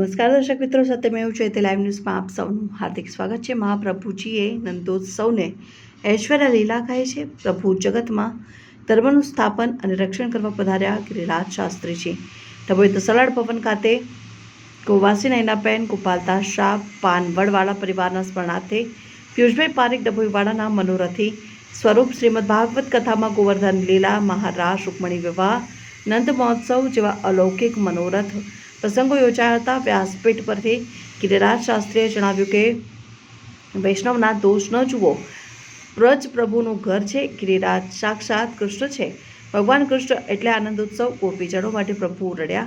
નમસ્કાર, દર્શક મિત્રો. સત્યમેવ છે તે લાઈવ ન્યૂઝમાં આપ સૌનું હાર્દિક સ્વાગત છે. મહાપ્રભુજીએ નંદોત્સવને ઐશ્વર્ય લીલા કહે છે. પ્રભુ જગતમાં ધર્મનું સ્થાપન અને રક્ષણ કરવા પધાર્યા ગિરિરાજ શાસ્ત્રી છે ડભોઈ તસલાડ ભવન ખાતે ગોવાસી નૈનાબેન ગોપાલદાસ શાહ પાનવડવાળા પરિવારના સ્મરણાર્થે પિયુષભાઈ પારેખ ડભોઈવાળાના મનોરથી સ્વરૂપ શ્રીમદ ભાગવત કથામાં ગોવર્ધન લીલા, મહારાજ, રૂકમણી વિવાહ, નંદ મહોત્સવ જેવા અલૌકિક મનોરથ પ્રસંગો યોજાયા હતા વ્યાસપીઠ પરથી ગિરિરાજ શાસ્ત્રીએ જણાવ્યું કે, વૈષ્ણવના દોષ ન જુઓ. વ્રજ પ્રભુનું ઘર છે, ગિરિરાજ સાક્ષાત કૃષ્ણ છે. ભગવાન કૃષ્ણ એટલે આનંદ ઉત્સવ ગોપીજનો માટે પ્રભુ રડ્યા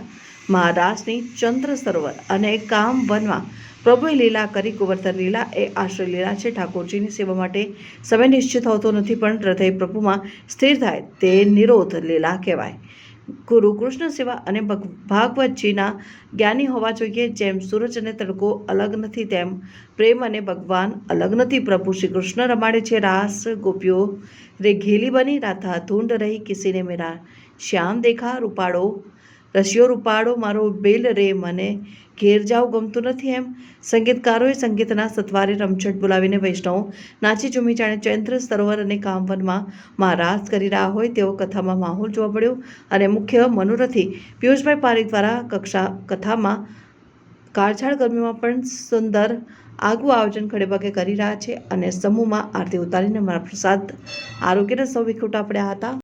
મહારાજની ચંદ્ર સરોવર અને કામ વનમાં પ્રભુએ લીલા કરી, ગોવર્ધન લીલા એ આશ્રય લીલા છે. ઠાકોરજીની સેવા માટે સમય નિશ્ચિત હોતો નથી, પણ હૃદય પ્રભુમાં સ્થિર થાય તે નિરોધ લીલા કહેવાય. ગુરુ કૃષ્ણ સેવા અને ભગ- ભાગવતજીના જ્ઞાની હોવા જોઈએ, જેમ સૂરજ અને તડકો અલગ નથી, તેમ પ્રેમ અને ભગવાન અલગ નથી. પ્રભુ શ્રી કૃષ્ણ રમાડે છે, રાસ ગોપીઓ, રે ઘેલી બની, રાધા ધૂંઢ રહી, કિસીને મેરા શ્યામ દેખા રૂપાળો રશિયો રૂપાળો, મારો બેલ રે મને ઘેર જાવ ગમતું નથી એમ. સંગીતકારોએ સંગીતના સત્વારે રમઝટ બોલાવીને વૈષ્ણવ નાચી ઝૂમી જાણે ચૈત્ર સરોવર અને કામવનમાં રાસ કરી રહ્યા હોય તેવો કથામાં માહોલ જોવા મળ્યો અને મુખ્ય મનોરથી પિયુષભાઈ પારેખ દ્વારા કક્ષા કથામાં કાળછાળ ગરમીમાં પણ સુંદર આગવું આયોજન ખડેભાગે કરી રહ્યા છે અને સમૂહમાં આરતી ઉતારીને મહાપ્રસાદ આરોગ્યના સૌ વિખૂટા પડ્યા હતા.